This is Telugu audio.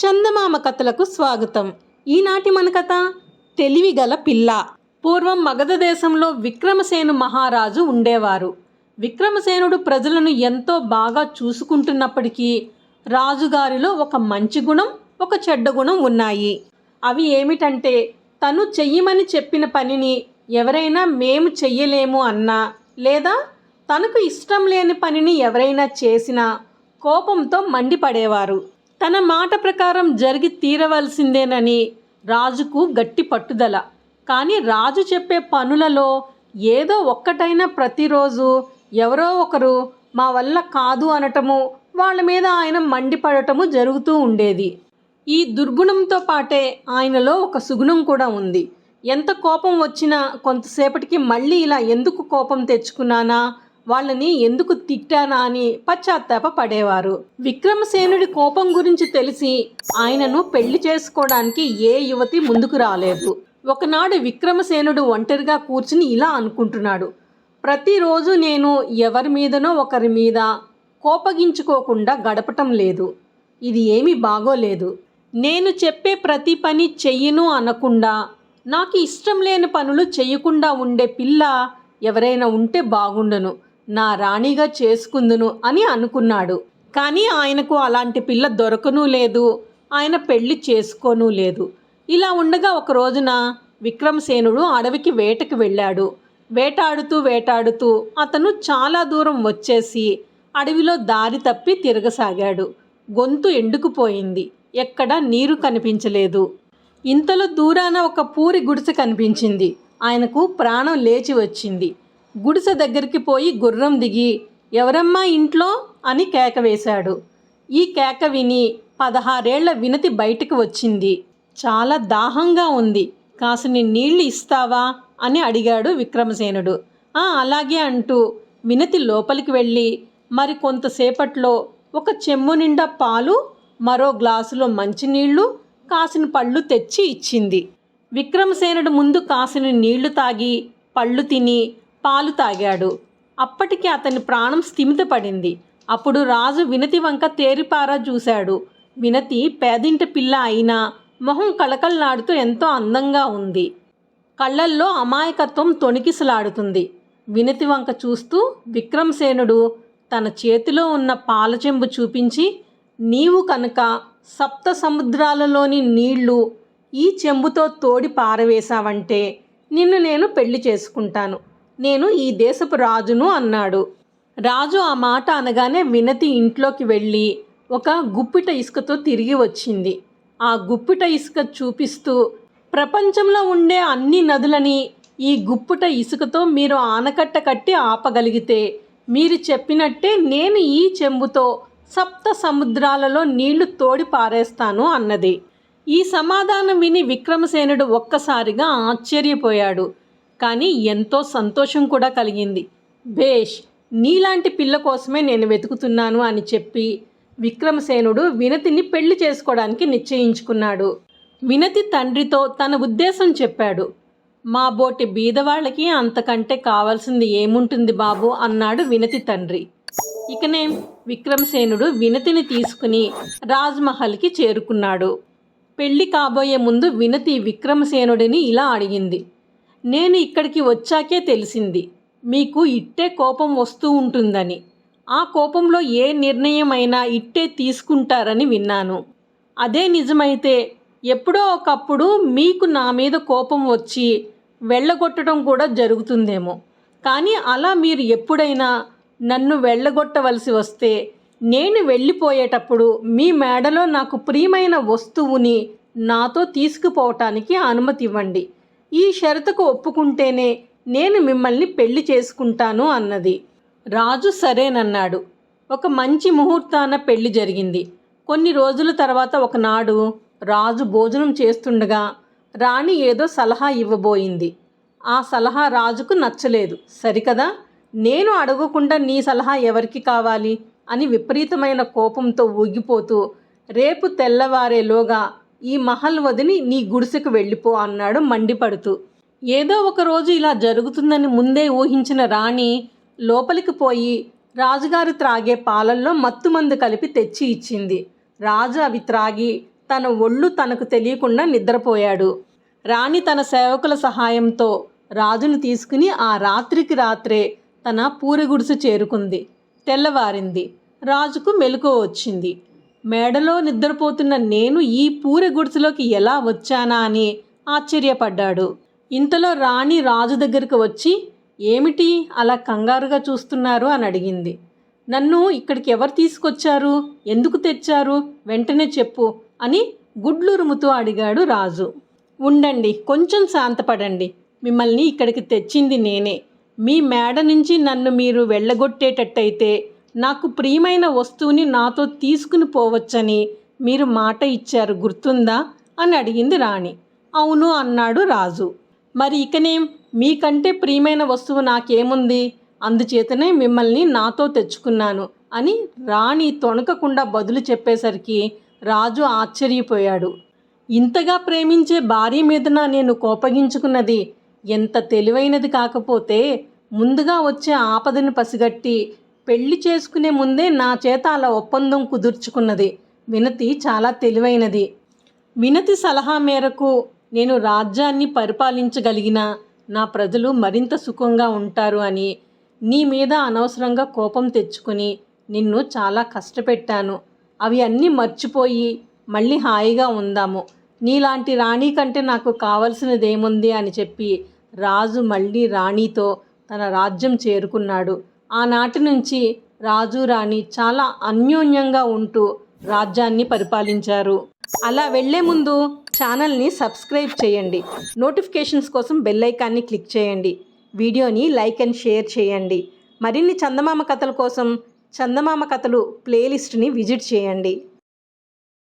చందమామ కథలకు స్వాగతం. ఈనాటి మన కథ తెలివిగల పిల్ల. పూర్వం మగధ దేశంలో విక్రమసేను మహారాజు ఉండేవారు. విక్రమసేనుడు ప్రజలను ఎంతో బాగా చూసుకుంటున్నప్పటికీ రాజుగారిలో ఒక మంచి గుణం ఒక చెడ్డ గుణం ఉన్నాయి. అవి ఏమిటంటే తను చెయ్యమని చెప్పిన పనిని ఎవరైనా మేము చెయ్యలేము అన్నా లేదా తనకు ఇష్టం లేని పనిని ఎవరైనా చేసినా కోపంతో మండిపడేవారు. తన మాట ప్రకారం జరిగి తీరవలసిందేనని రాజుకు గట్టి పట్టుదల. కానీ రాజు చెప్పే పనులలో ఏదో ఒక్కటైనా ప్రతిరోజు ఎవరో ఒకరు మా వల్ల కాదు అనటము వాళ్ళ మీద ఆయన మండిపడటము జరుగుతూ ఉండేది. ఈ దుర్గుణంతో పాటే ఆయనలో ఒక సుగుణం కూడా ఉంది. ఎంత కోపం వచ్చినా కొంతసేపటికి మళ్ళీ ఇలా ఎందుకు కోపం తెచ్చుకున్నానా? వాళ్ళని ఎందుకు తిట్టానా అని పశ్చాత్తాప పడేవారు. విక్రమసేనుడి కోపం గురించి తెలిసి ఆయనను పెళ్ళి చేసుకోవడానికి ఏ యువతి ముందుకు రాలేదు. ఒకనాడు విక్రమసేనుడు ఒంటరిగా కూర్చుని ఇలా అనుకుంటున్నాడు. ప్రతిరోజు నేను ఎవరి మీదనో ఒకరి మీద కోపగించుకోకుండా గడపటం లేదు. ఇది ఏమీ బాగోలేదు. నేను చెప్పే ప్రతి పని చెయ్యను అనకుండా నాకు ఇష్టం లేని పనులు చేయకుండా ఉండే పిల్ల ఎవరైనా ఉంటే బాగుండను. నా రాణిగా చేసుకుందును అని అనుకున్నాడు. కానీ ఆయనకు అలాంటి పిల్ల దొరకనూ లేదు. ఆయన పెళ్ళి చేసుకోనూ లేదు. ఇలా ఉండగా ఒక రోజున విక్రమసేనుడు అడవికి వేటకి వెళ్ళాడు. వేటాడుతూ వేటాడుతూ అతను చాలా దూరం వచ్చేసి అడవిలో దారి తప్పి తిరగసాగాడు. గొంతు ఎండుకుపోయింది ఎక్కడ నీరు కనిపించలేదు. ఇంతలో దూరాన ఒక పూరి గుడిసె కనిపించింది. ఆయనకు ప్రాణం లేచి వచ్చింది. గుడిసె దగ్గరికి పోయి గుర్రం దిగి ఎవరమ్మా ఇంట్లో? అని కేక వేశాడు. ఈ కేక విని పదహారేళ్ళ వినతి బయటికి వచ్చింది. చాలా దాహంగా ఉంది. కాసిని నీళ్ళు ఇస్తావా? అని అడిగాడు విక్రమసేనుడు. "ఆ, అలాగే అంటూ వినతి లోపలికి వెళ్ళి మరి కొంతసేపట్లో ఒక చెమ్ము నిండా పాలు మరో గ్లాసులో మంచినీళ్ళు కాసిన పళ్ళు తెచ్చి ఇచ్చింది. విక్రమసేనుడు ముందు కాసిన నీళ్ళు తాగి పళ్ళు తిని పాలు తాగాడు. అప్పటికి అతని ప్రాణం స్థిమితపడింది. అప్పుడు రాజు వినతి వంక తేరిపారా చూశాడు. వినతి పేదింటి పిల్ల అయినా మొహం కళకళలాడుతూ ఎంతో అందంగా ఉంది. కళ్ళల్లో అమాయకత్వం తొణికిసలాడుతుంది. వినతి వంక చూస్తూ విక్రమసేనుడు తన చేతిలో ఉన్న పాల చెంబు చూపించి నీవు కనుక సప్త సముద్రాలలోని నీళ్ళు ఈ చెంబుతో తోడి పారవేశావంటే నిన్ను నేను పెళ్ళి చేసుకుంటాను. నేను ఈ దేశపు రాజును అన్నాడు. రాజు ఆ మాట అనగానే వినతి ఇంట్లోకి వెళ్ళి ఒక గుప్పిట ఇసుకతో తిరిగి వచ్చింది. ఆ గుప్పిట ఇసుక చూపిస్తూ ప్రపంచంలో ఉండే అన్ని నదులని ఈ గుప్పిట ఇసుకతో మీరు ఆనకట్ట కట్టి ఆపగలిగితే మీరు చెప్పినట్టే నేను ఈ చెంబుతో సప్త సముద్రాలలో నీళ్ళు తోడి పారేస్తాను అన్నది. ఈ సమాధానం విని విక్రమసేనుడు ఒక్కసారిగా ఆశ్చర్యపోయాడు. కానీ ఎంతో సంతోషం కూడా కలిగింది. భేష్ నీలాంటి పిల్ల కోసమే నేను వెతుకుతున్నాను అని చెప్పి విక్రమసేనుడు వినతిని పెళ్ళి చేసుకోవడానికి నిశ్చయించుకున్నాడు. వినతి తండ్రితో తన ఉద్దేశం చెప్పాడు. మా బోటి బీదవాళ్ళకి అంతకంటే కావాల్సింది ఏముంటుంది బాబు అన్నాడు వినతి తండ్రి. ఇకనే విక్రమసేనుడు వినతిని తీసుకుని రాజ్మహల్కి చేరుకున్నాడు. పెళ్ళి కాబోయే ముందు వినతి విక్రమసేనుడిని ఇలా అడిగింది. నేను ఇక్కడికి వచ్చాకే తెలిసింది. మీకు ఇట్టే కోపం వస్తూ ఉంటుందని. ఆ కోపంలో ఏ నిర్ణయం అయినా ఇట్టే తీసుకుంటారని విన్నాను. అదే నిజమైతే ఎప్పుడో ఒకప్పుడు మీకు నా మీద కోపం వచ్చి వెళ్ళగొట్టడం కూడా జరుగుతుందేమో. కానీ అలా మీరు ఎప్పుడైనా నన్ను వెళ్ళగొట్టవలసి వస్తే నేను వెళ్ళిపోయేటప్పుడు మీ మేడలో నాకు ప్రియమైన వస్తువుని నాతో తీసుకుపోవటానికి అనుమతి ఇవ్వండి ఈ షరతుకు ఒప్పుకుంటేనే నేను మిమ్మల్ని పెళ్ళి చేసుకుంటాను అన్నది. రాజు సరేనన్నాడు. ఒక మంచి ముహూర్తాన పెళ్ళి జరిగింది. కొన్ని రోజుల తర్వాత ఒకనాడు రాజు భోజనం చేస్తుండగా రాణి ఏదో సలహా ఇవ్వబోయింది. ఆ సలహా రాజుకు నచ్చలేదు. సరికదా? నేను అడగకుండా నీ సలహా ఎవరికి కావాలి? అని విపరీతమైన కోపంతో ఊగిపోతూ రేపు తెల్లవారేలోగా ఈ మహల్ వదిలి నీ గుడిసెకు వెళ్ళిపో అన్నాడు మండిపడుతూ. ఏదో ఒక రోజు ఇలా జరుగుతుందని ముందే ఊహించిన రాణి లోపలికి పోయి రాజుగారు త్రాగే పాలల్లో మత్తుమందు కలిపి తెచ్చి ఇచ్చింది. రాజు అవి త్రాగి తన ఒళ్ళు తనకు తెలియకుండా నిద్రపోయాడు. రాణి తన సేవకుల సహాయంతో రాజును తీసుకుని ఆ రాత్రికి రాత్రే తన పూరగుడిసె చేరుకుంది. తెల్లవారింది. రాజుకు మెలకువ వచ్చింది. మేడలో నిద్రపోతున్న నేను ఈ పూర గుడిసెలోకి ఎలా వచ్చానా అని ఆశ్చర్యపడ్డాడు. ఇంతలో రాణి రాజు దగ్గరికి వచ్చి ఏమిటి అలా కంగారుగా చూస్తున్నారు? అని అడిగింది. నన్ను ఇక్కడికి ఎవరు తీసుకొచ్చారు? ఎందుకు తెచ్చారు? వెంటనే చెప్పు అని గుడ్లురుముతూ అడిగాడు రాజు. ఉండండి కొంచెం శాంతపడండి. మిమ్మల్ని ఇక్కడికి తెచ్చింది నేనే. మీ మేడ నుంచి నన్ను మీరు వెళ్ళగొట్టేటట్టయితే నాకు ప్రియమైన వస్తువుని నాతో తీసుకుని పోవచ్చని మీరు మాట ఇచ్చారు గుర్తుందా? అని అడిగింది రాణి. అవును అన్నాడు రాజు. మరి ఇకనేం మీకంటే ప్రియమైన వస్తువు నాకేముంది? అందుచేతనే మిమ్మల్ని నాతో తెచ్చుకున్నాను అని రాణి తొణకకుండా బదులు చెప్పేసరికి రాజు ఆశ్చర్యపోయాడు. ఇంతగా ప్రేమించే భార్య మీదన నేను కోపగించుకున్నది? ఎంత తెలివైనది కాకపోతే ముందుగా వచ్చే ఆపదను పసిగట్టి పెళ్ళి చేసుకునే ముందే నా చేత అలా ఒప్పందం కుదుర్చుకున్నది. వినతి చాలా తెలివైనది. వినతి సలహా మేరకు నేను రాజ్యాన్ని పరిపాలించగలిగిన నా ప్రజలు మరింత సుఖంగా ఉంటారు అని నీ మీద అనవసరంగా కోపం తెచ్చుకొని నిన్ను చాలా కష్టపెట్టాను. అవి అన్నీ మర్చిపోయి మళ్ళీ హాయిగా ఉందాము. నీలాంటి రాణి కంటే నాకు కావలసినదేముంది అని చెప్పి రాజు మళ్ళీ రాణితో తన రాజ్యం చేరుకున్నాడు. ఆనాటి నుంచి రాజు రాణి చాలా అన్యోన్యంగా ఉంటూ రాజ్యాన్ని పరిపాలించారు. అలా వెళ్ళే ముందు ఛానల్ని సబ్స్క్రైబ్ చేయండి. నోటిఫికేషన్స్ కోసం బెల్ ఐకాన్ని క్లిక్ చేయండి. వీడియోని లైక్ అండ్ షేర్ చేయండి. మరిన్ని చందమామ కథల కోసం చందమామ కథలు ప్లేలిస్ట్ని విజిట్ చేయండి.